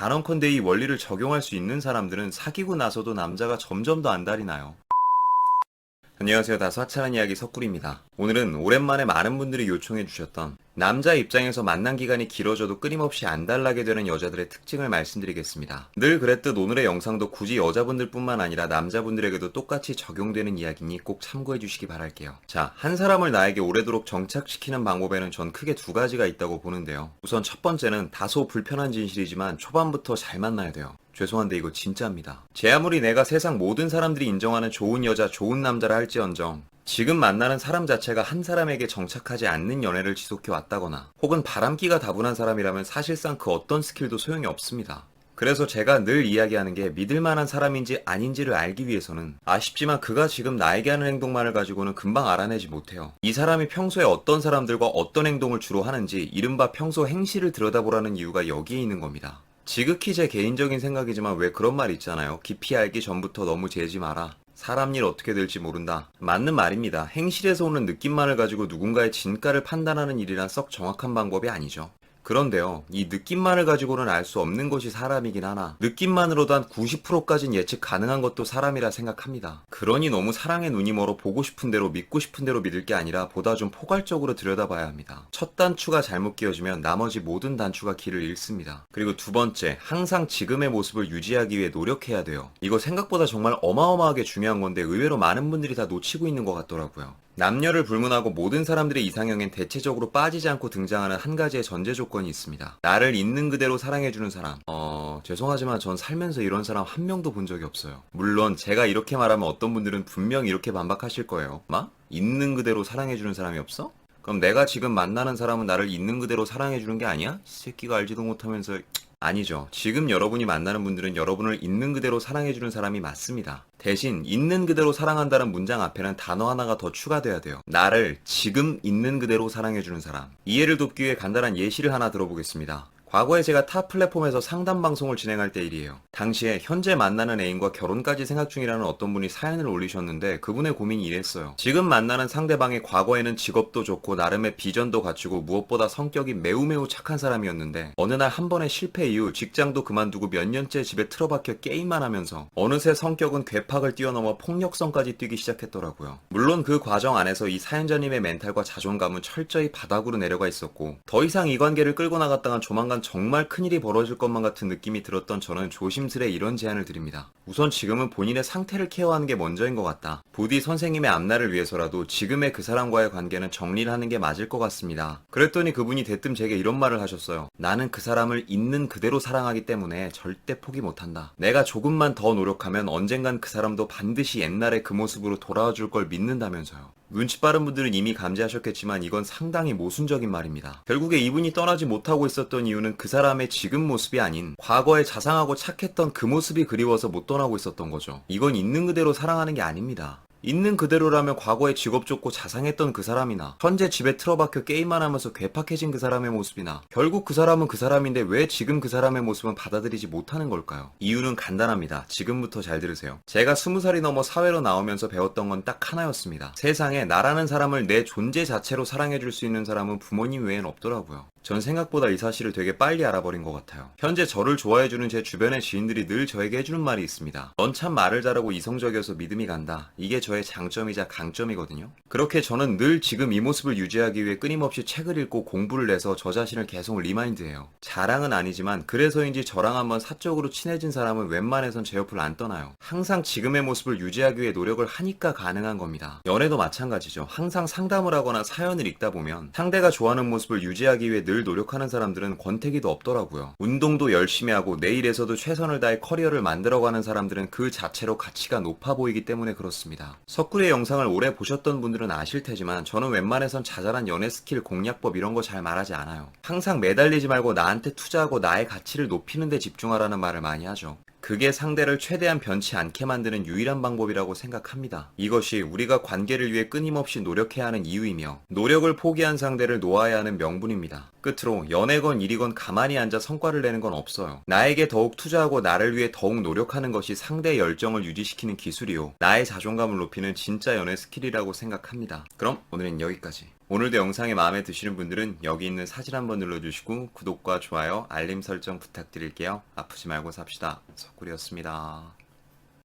단언컨대 이 원리를 적용할 수 있는 사람들은 사귀고 나서도 남자가 점점 더 안달이 나요. 안녕하세요. 다소 하찮은 이야기 석구리입니다. 오늘은 오랜만에 많은 분들이 요청해 주셨던 남자 입장에서 만난 기간이 길어져도 끊임없이 안달나게 되는 여자들의 특징을 말씀드리겠습니다. 늘 그랬듯 오늘의 영상도 굳이 여자분들 뿐만 아니라 남자분들에게도 똑같이 적용되는 이야기니 꼭 참고해 주시기 바랄게요. 자, 한 사람을 나에게 오래도록 정착시키는 방법에는 전 크게 두 가지가 있다고 보는데요. 우선 첫 번째는 다소 불편한 진실이지만 초반부터 잘 만나야 돼요. 죄송한데 이거 진짜입니다. 제 아무리 내가 세상 모든 사람들이 인정하는 좋은 여자, 좋은 남자라 할지언정 지금 만나는 사람 자체가 한 사람에게 정착하지 않는 연애를 지속해 왔다거나 혹은 바람기가 다분한 사람이라면 사실상 그 어떤 스킬도 소용이 없습니다. 그래서 제가 늘 이야기하는 게 믿을 만한 사람인지 아닌지를 알기 위해서는 아쉽지만 그가 지금 나에게 하는 행동만을 가지고는 금방 알아내지 못해요. 이 사람이 평소에 어떤 사람들과 어떤 행동을 주로 하는지 이른바 평소 행실을 들여다보라는 이유가 여기에 있는 겁니다. 지극히 제 개인적인 생각이지만 왜 그런 말 있잖아요. 깊이 알기 전부터 너무 재지 마라. 사람 일 어떻게 될지 모른다. 맞는 말입니다. 행실에서 오는 느낌만을 가지고 누군가의 진가를 판단하는 일이란 썩 정확한 방법이 아니죠. 그런데요, 이 느낌만을 가지고는 알 수 없는 것이 사람이긴 하나, 느낌만으로도 한 90%까진 예측 가능한 것도 사람이라 생각합니다. 그러니 너무 사랑의 눈이 멀어 보고 싶은 대로 믿고 싶은 대로 믿을 게 아니라 보다 좀 포괄적으로 들여다봐야 합니다. 첫 단추가 잘못 끼워지면 나머지 모든 단추가 길을 잃습니다. 그리고 두 번째, 항상 지금의 모습을 유지하기 위해 노력해야 돼요. 이거 생각보다 정말 어마어마하게 중요한 건데 의외로 많은 분들이 다 놓치고 있는 것 같더라고요. 남녀를 불문하고 모든 사람들의 이상형엔 대체적으로 빠지지 않고 등장하는 한 가지의 전제 조건이 있습니다. 나를 있는 그대로 사랑해주는 사람. 어, 죄송하지만 전 살면서 이런 사람 한 명도 본 적이 없어요. 물론 제가 이렇게 말하면 어떤 분들은 분명 이렇게 반박하실 거예요. 마? 있는 그대로 사랑해주는 사람이 없어? 그럼 내가 지금 만나는 사람은 나를 있는 그대로 사랑해주는 게 아니야? 이 새끼가 알지도 못하면서 아니죠. 지금 여러분이 만나는 분들은 여러분을 있는 그대로 사랑해주는 사람이 맞습니다. 대신 있는 그대로 사랑한다는 문장 앞에는 단어 하나가 더 추가돼야 돼요. 나를 지금 있는 그대로 사랑해주는 사람. 이해를 돕기 위해 간단한 예시를 하나 들어보겠습니다. 과거에 제가 타 플랫폼에서 상담 방송을 진행할 때 일이에요. 당시에 현재 만나는 애인과 결혼까지 생각 중이라는 어떤 분이 사연을 올리셨는데 그분의 고민이 이랬어요. 지금 만나는 상대방이 과거에는 직업도 좋고 나름의 비전도 갖추고 무엇보다 성격이 매우 매우 착한 사람이었는데 어느 날 한 번의 실패 이후 직장도 그만두고 몇 년째 집에 틀어박혀 게임만 하면서 어느새 성격은 괴팍을 뛰어넘어 폭력성까지 뛰기 시작했더라고요. 물론 그 과정 안에서 이 사연자님의 멘탈과 자존감은 철저히 바닥으로 내려가 있었고 더 이상 이 관계를 끌고 나갔다간 조만간 정말 큰일이 벌어질 것만 같은 느낌이 들었던 저는 조심스레 이런 제안을 드립니다. 우선 지금은 본인의 상태를 케어하는 게 먼저인 것 같다. 부디 선생님의 앞날을 위해서라도 지금의 그 사람과의 관계는 정리를 하는 게 맞을 것 같습니다. 그랬더니 그분이 대뜸 제게 이런 말을 하셨어요. 나는 그 사람을 있는 그대로 사랑하기 때문에 절대 포기 못한다. 내가 조금만 더 노력하면 언젠간 그 사람도 반드시 옛날의 그 모습으로 돌아와 줄 걸 믿는다면서요. 눈치 빠른 분들은 이미 감지하셨겠지만 이건 상당히 모순적인 말입니다. 결국에 이분이 떠나지 못하고 있었던 이유는 그 사람의 지금 모습이 아닌 과거에 자상하고 착했던 그 모습이 그리워서 못 떠나고 있었던 거죠. 이건 있는 그대로 사랑하는 게 아닙니다. 있는 그대로라면 과거에 직업 좋고 자상했던 그 사람이나 현재 집에 틀어박혀 게임만 하면서 괴팍해진 그 사람의 모습이나 결국 그 사람은 그 사람인데 왜 지금 그 사람의 모습은 받아들이지 못하는 걸까요? 이유는 간단합니다. 지금부터 잘 들으세요. 제가 스무 살이 넘어 사회로 나오면서 배웠던 건 딱 하나였습니다. 세상에 나라는 사람을 내 존재 자체로 사랑해줄 수 있는 사람은 부모님 외엔 없더라고요. 전 생각보다 이 사실을 되게 빨리 알아버린 것 같아요. 현재 저를 좋아해주는 제 주변의 지인들이 늘 저에게 해주는 말이 있습니다. 넌 참 말을 잘하고 이성적이어서 믿음이 간다. 이게 저의 장점이자 강점이거든요. 그렇게 저는 늘 지금 이 모습을 유지하기 위해 끊임없이 책을 읽고 공부를 해서 저 자신을 계속 리마인드해요. 자랑은 아니지만 그래서인지 저랑 한번 사적으로 친해진 사람은 웬만해선 제 옆을 안 떠나요. 항상 지금의 모습을 유지하기 위해 노력을 하니까 가능한 겁니다. 연애도 마찬가지죠. 항상 상담을 하거나 사연을 읽다 보면 상대가 좋아하는 모습을 유지하기 위해 늘 노력하는 사람들은 권태기도 없더라고요. 운동도 열심히 하고 내일에서도 최선을 다해 커리어를 만들어가는 사람들은 그 자체로 가치가 높아 보이기 때문에 그렇습니다. 석구리의 영상을 오래 보셨던 분들은 아실 테지만 저는 웬만해선 자잘한 연애 스킬 공략법 이런 거 잘 말하지 않아요. 항상 매달리지 말고 나한테 투자하고 나의 가치를 높이는 데 집중하라는 말을 많이 하죠. 그게 상대를 최대한 변치 않게 만드는 유일한 방법이라고 생각합니다. 이것이 우리가 관계를 위해 끊임없이 노력해야 하는 이유이며 노력을 포기한 상대를 놓아야 하는 명분입니다. 끝으로 연애건 일이건 가만히 앉아 성과를 내는 건 없어요. 나에게 더욱 투자하고 나를 위해 더욱 노력하는 것이 상대의 열정을 유지시키는 기술이요. 나의 자존감을 높이는 진짜 연애 스킬이라고 생각합니다. 그럼 오늘은 여기까지. 오늘도 영상이 마음에 드시는 분들은 여기 있는 사진 한번 눌러주시고 구독과 좋아요, 알림 설정 부탁드릴게요. 아프지 말고 삽시다. 석구리였습니다.